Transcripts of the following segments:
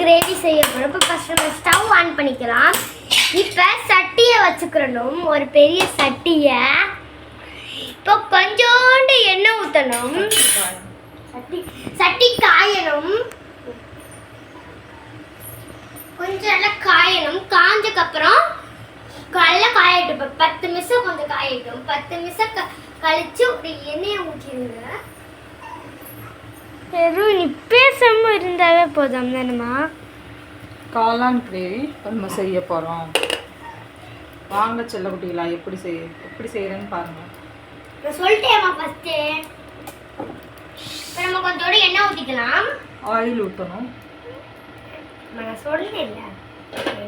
Gravy செய்ய இப்போ first நம்ம ஸ்டவ் ஆன் பண்ணிக்கலாம். இப்போ சட்டியை வச்சுக்கிறணும். ஒரு பெரிய சட்டியை. இப்போ கொஞ்சோண்டு எண்ணெய் ஊற்றணும் சட்டி காயணும். கொஞ்சம் நல்லா காயணும். காஞ்சக்கப்புறம் நல்லா காயட்டும். இப்போ பத்து நிமிஷம் கொஞ்சம் காயட்டும். பத்து நிமிஷம் க கழிச்சு ஒரு எண்ணெயை ஊற்றிடுங்க வெறும் நீ பேசாம இருந்தாவே போதும் தானேம்மா காளான் கிரேவி நம்ம செய்ய போகிறோம் வாங்க செல்லக்குட்டிகளா எப்படி செய் எப்படி செய்கிறேன்னு பாருங்கள் நான் சொல்லிட்டேம்மா ஃபஸ்ட்டு இப்போ நம்ம கொஞ்சோட எண்ணெய் ஊற்றிக்கலாம் ஆயில் ஊற்றணும் நான் சொல்லல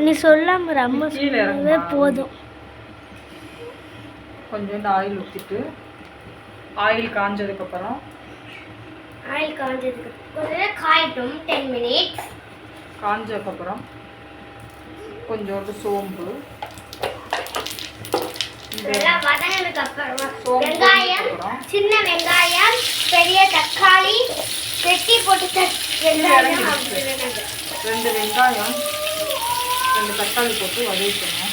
நீ சொல்லாம ரொம்ப கீழே இறங்குமா? போதும். கொஞ்சோண்டு ஆயில் ஊற்றிட்டு ஆயில் காஞ்சதுக்கப்புறம் ஆயில் காஞ்சதுக்கு கொஞ்ச நேரம் காயட்டும் டென் மினிட்ஸ் காஞ்சதுக்கப்புறம் கொஞ்சோண்டு சோம்பு. வதங்கினதுக்கு அப்புறம் வெங்காயம் சின்ன வெங்காயம் பெரிய தக்காளி வெட்டி போட்டு வெங்காயம். ரெண்டு வெங்காயம் ரெண்டு தக்காளி போட்டு வதக்கணும்.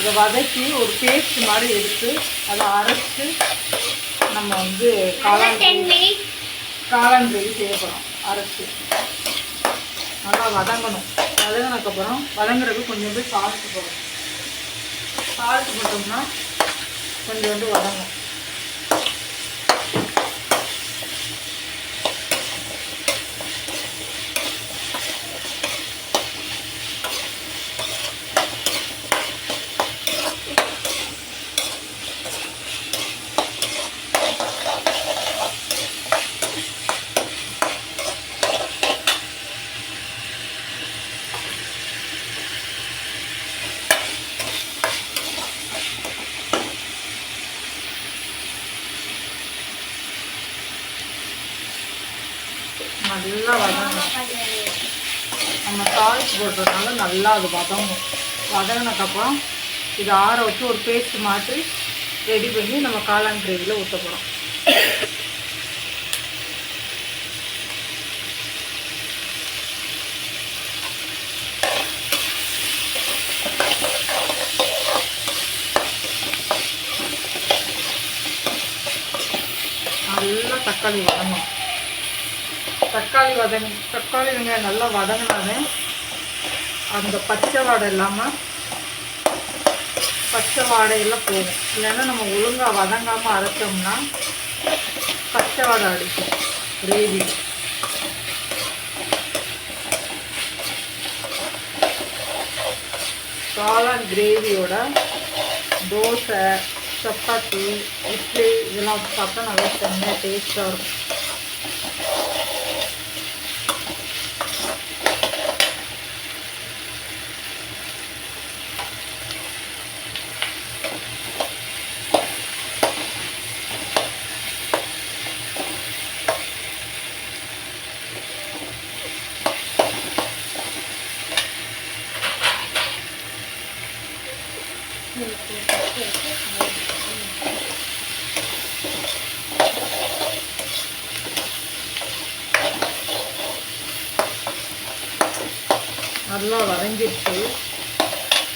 இதை வதக்கி ஒரு பேஸ்ட் மாதிரி எடுத்து அதை அரைச்சு நம்ம வந்து காளான் காளான் கிரேவி செய்ய போகிறோம் அரைச்சி. நல்லா வதங்கணும். வதங்கினதுக்கப்புறம் வதங்குறதுக்கு கொஞ்சோண்டு சால்ட் போடணும். சால்ட் போட்டோம்னா கொஞ்சோண்டு வதங்கும். நல்லா வதங்கணும். நம்ம தாளிச்சு போடுறதுனால நல்லா அது வதங்கும் வதங்கினதுக்கப்புறம் இதை ஆற வச்சு ஒரு பேஸ்ட் மாற்றி ரெடி பண்ணி நம்ம காளான் கிரேவியில் ஊற்ற போகிறோம் நல்லா தக்காளி வதங்கணும். தக்காளி வதங் தக்காளி வெங்காயம் நல்லா வதங்கினாலே அந்த பச்சை வாடை இல்லாமல் பச்சை வாடையெல்லாம் போகும். இல்லைன்னா நம்ம ஒழுங்காக வதங்காமல் அரைச்சோம்னா பச்சை வாடை அடிக்கும். கிரேவி காளான் கிரேவியோட தோசை சப்பாத்தி இட்லி இதெல்லாம் சாப்பிட்டா நல்லா செம்மையாக டேஸ்ட்டாக இருக்கும் நல்லா வதங்கிடுச்சு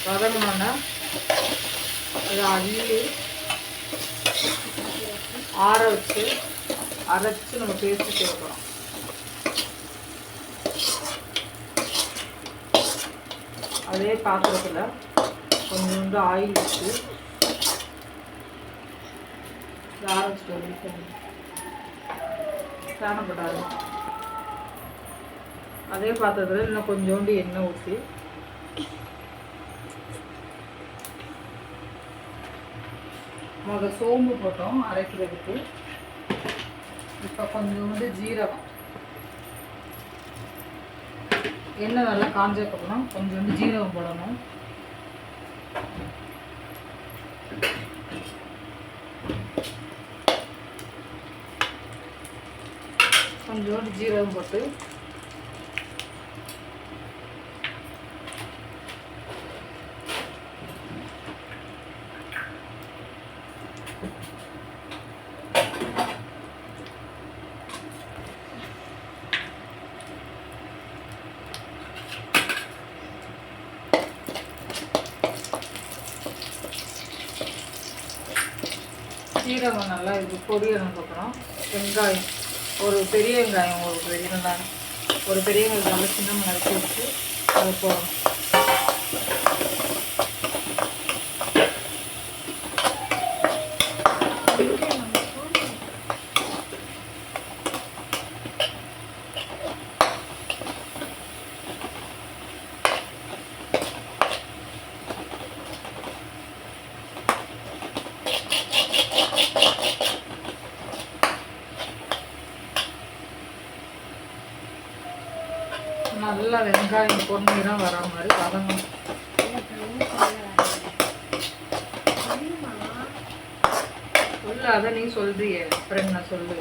வதங்கினோன்னா அதை அள்ளி ஆற வச்சு அரைச்சு நம்ம பேஸ்ட் சேர்க்கணும் அதே பாத்திரத்தில் கொஞ்சோண்டு ஆயில் வச்சு இதை காணப்படாது அதே பாத்திரத்தில் இன்னும் கொஞ்சோண்டு எண்ணெய் ஊற்றி முதல் சோம்பு போட்டோம் அரைக்கிறதுக்கு இப்போ கொஞ்சம் வந்து ஜீரகம். எண்ணெய் நல்லா காஞ்சதுக்கப்புறம் கொஞ்சோண்டு ஜீரகம் போடணும். கொஞ்சோண்டு ஜீரகம் போட்டு சீரகம் நல்லா இது பொரியதுக்கப்புறம் வெங்காயம். ஒரு பெரிய வெங்காயம் ஒரு பெரிய ஒரு பெரிய வெங்காயம் சின்ன மிளகு வச்சு அது போடணும். நல்லா வெங்காயம் பொன்னிறம் வர மாதிரி வதங்கணும். சொல்லு அதை நீ சொல்றியே. அப்புறம் நான் சொல்லு?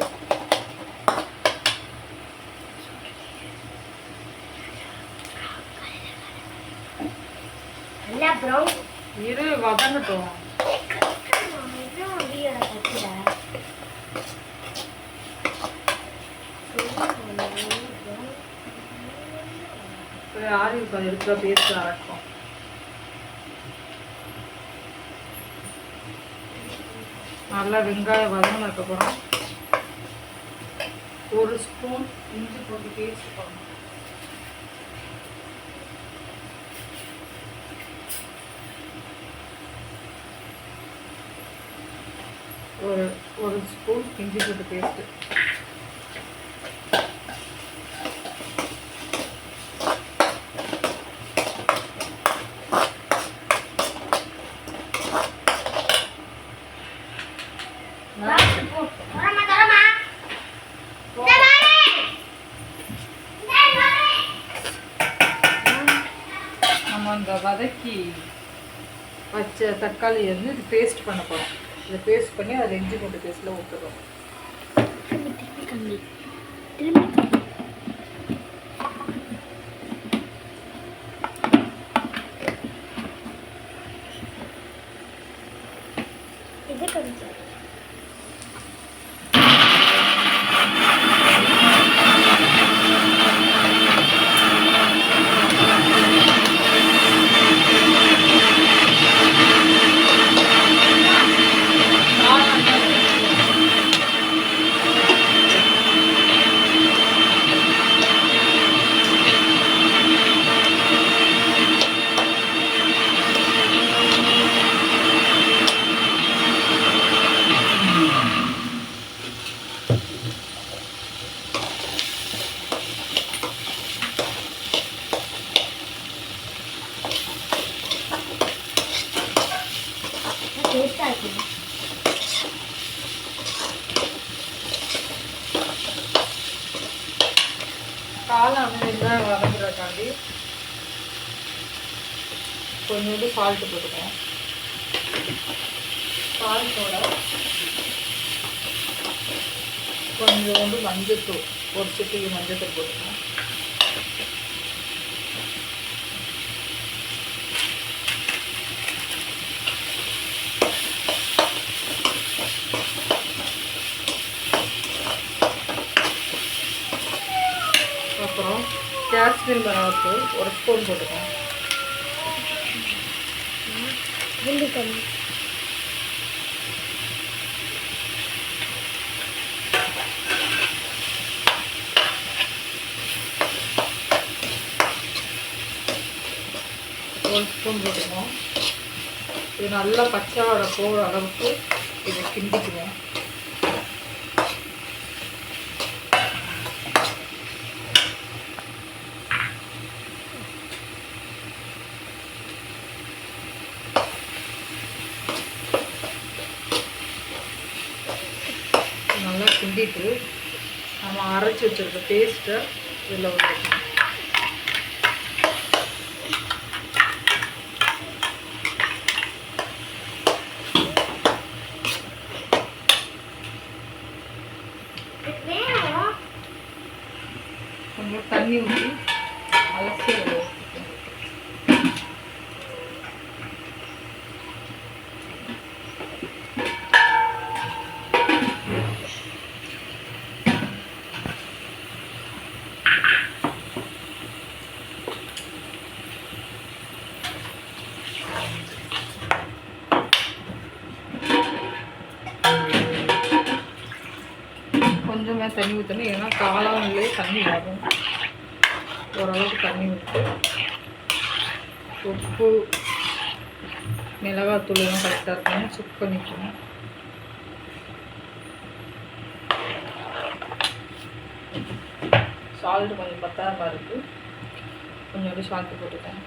இரு வதங்கட்டும் போய் ஆரி உட்காந்து எடுத்துகிற பேஸ்ட் அரைக்கும் நல்லா வெங்காயம் வதங்கினதுக்கப்புறம் ஒரு ஸ்பூன் இஞ்சி போட்டு பேஸ்ட் பண்ணணும் ஒரு ஒரு ஸ்பூன் இஞ்சி போட்டு பேஸ்ட்டு தரமா தரமா இந்த பாரு இந்த பாரு நம்ம அந்த வதக்கி வச்ச தக்காளி வந்து இது பேஸ்ட் பண்ண போகிறோம் இதை பேஸ்ட் பண்ணி அதை இஞ்சி கொண்டு பேஸ்ட்டில் ஊற்றுறோம் திருப்பி கம்பி இது கொஞ்சம் காலம் வந்து என்ன வதங்குறக்காண்டி கொஞ்சோண்டு சால்ட்டு போட்டுக்கோங்க. கொஞ்சோண்டு மஞ்சத்தூள் ஒரு சிட்டிக்கு மஞ்சத்தூள் போட்டுக்கோம் அப்புறம் காஷ்மீர் மிளகாத்தூள் ஒரு ஸ்பூன் போட்டுக்கோம் ஸ்பூன் போட்டுக்கோம் இது நல்லா பச்சை வடை போகிற அளவுக்கு இதை கிண்டிக்குவோம். நல்லா கிண்டிட்டு நம்ம அரைச்சி வச்சுருக்க பேஸ்ட்டை இதில் ஊற்றணும் தண்ணி ஊற்றி கொஞ்சமே தண்ணி ஊற்றணும் ஏன்னா காளான்லேயே தண்ணி வரும். ஓரளவுக்கு தண்ணி விட்டு உப்பு மிளகாத்தூள்லாம் கரெக்டாக இருக்கணும் சுக் பண்ணிக்கணும் சால்ட் கொஞ்சம் பத்தாம இருக்குது கொஞ்சோண்டு சால்ட்டு போட்டுட்டேன்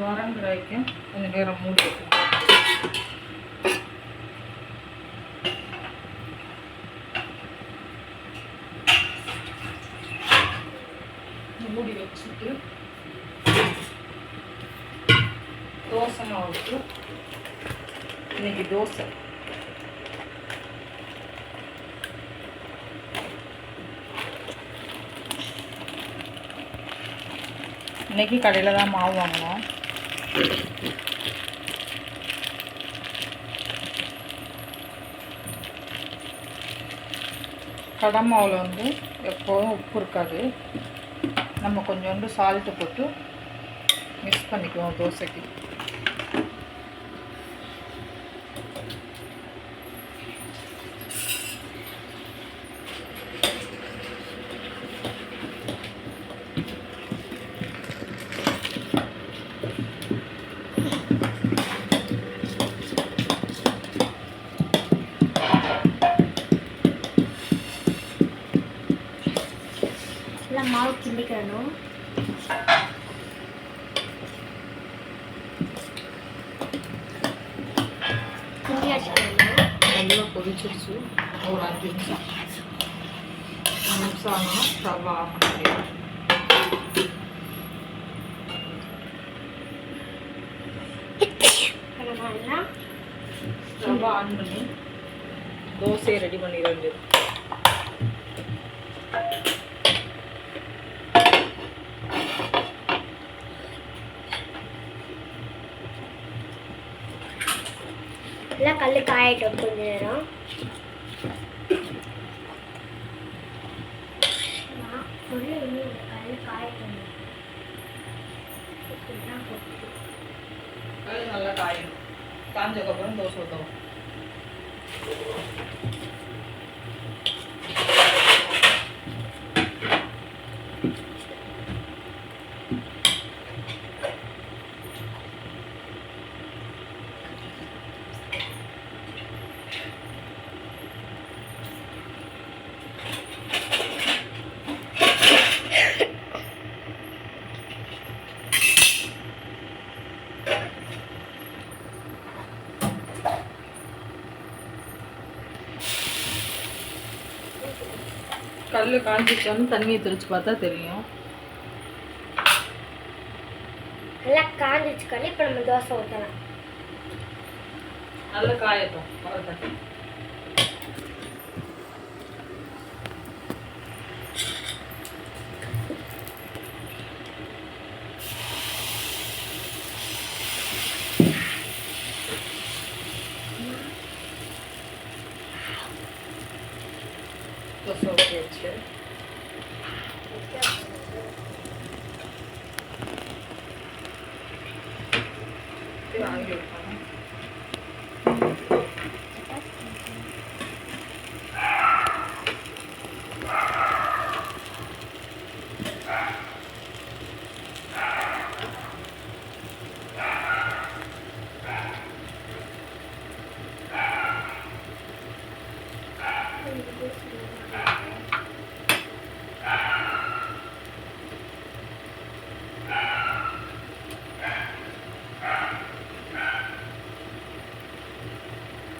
அது வரங்கிற வரைக்கும் கொஞ்சம் நேரம் மூடி வைக்கணும் மூடி வச்சுட்டு தோசை மாவுக்கு இன்னைக்கு தோசை. இன்னைக்கு கடையில் தான் மாவு வாங்கினோம் கடை மாவில் வந்து எப்போதும் உப்பு இருக்காது நம்ம கொஞ்சோண்டு சால்ட்டு போட்டு மிக்ஸ் பண்ணிக்குவோம் தோசைக்கு நல்லா மாவு கிண்டிக்கணும். நல்லா கொதிச்சிருச்சு. ஒரு அஞ்சு நிமிஷம். அஞ்சு நிமிஷம் ஆகணும் ஸ்டவ் ஆஃப் பண்ணிடுவோம் ஸ்டவ் ஆன் பண்ணி தோசையை ரெடி பண்ணிட வேண்டியது கல் காயட்டும் கொஞ்ச நேரம் நான் சொல்லு இன்னும் இந்த கல் காயட்டும் இப்படிதான் போட்டு. அது நல்லா காயணும் காஞ்சக்கப்புறம் தோசை ஊற்றவும் கல் காஞ்சிச்சோன்னு தண்ணியை தெளிச்சு பார்த்தா தெரியும். நல்லா காஞ்சிச்சு கல் இப்போ நம்ம தோசை ஊற்றலாம் நல்லா காயட்டும் வரட்டும் தோசை ஊற்றியாச்சு இது வாங்கி வைக்கணும்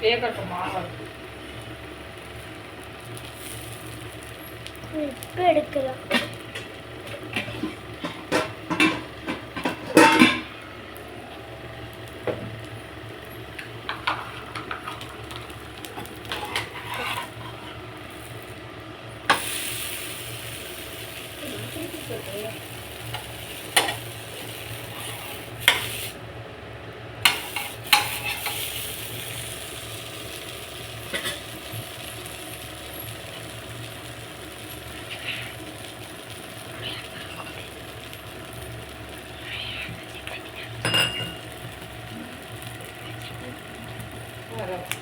வேகட்டும் மாவு இப்போ Got it.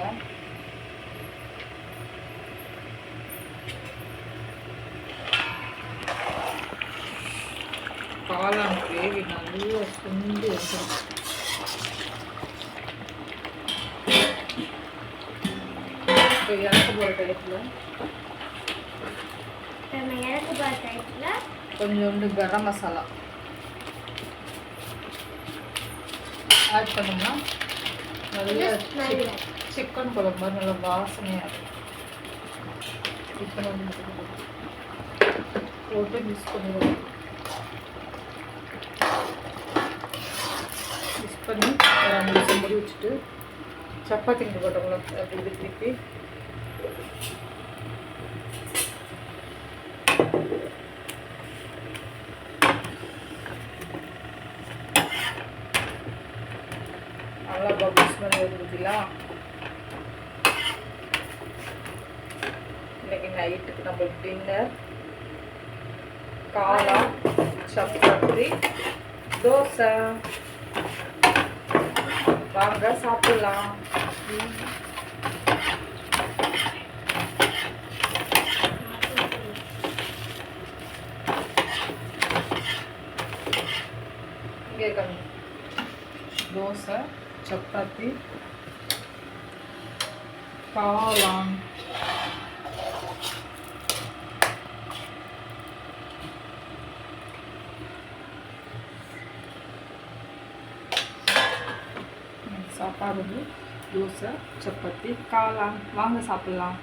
போட்டுக்குவோம் காளான் கிரேவி நல்லா சுண்டி வந்துடும் இப்போ இறக்க போகிற டயத்தில் நம்ம இறக்கு போகிற டைத்தில் கொஞ்சோண்டு கரம் மசாலா. ஆட் பண்ணோம்னா நல்ல சிக்கன் குழம்பு நல்ல வாசனையாக இருக்கும். சிக்கன் போட்டு மிக்ஸ் பண்ணிடுவோம். மிக்ஸ் பண்ணி ஒரு அஞ்சு நிமிஷம் வச்சுட்டு சப்பாத்தி கிட்ட போட்டோம்ல அப்படி திருப்பி நல்லா பபிள்ஸ் மாதிரி வருதுங்களா இன்னைக்கு நைட்டுக்கு நம்ம டின்னர் காளா சப்பாத்தி தோசை வாங்க சாப்பிடலாம் இங்கே இருக்காங்க தோசை சப்பாத்தி காளான் தோசை சப்பாத்தி காளான். வாங்க சாப்பிட்லாம்.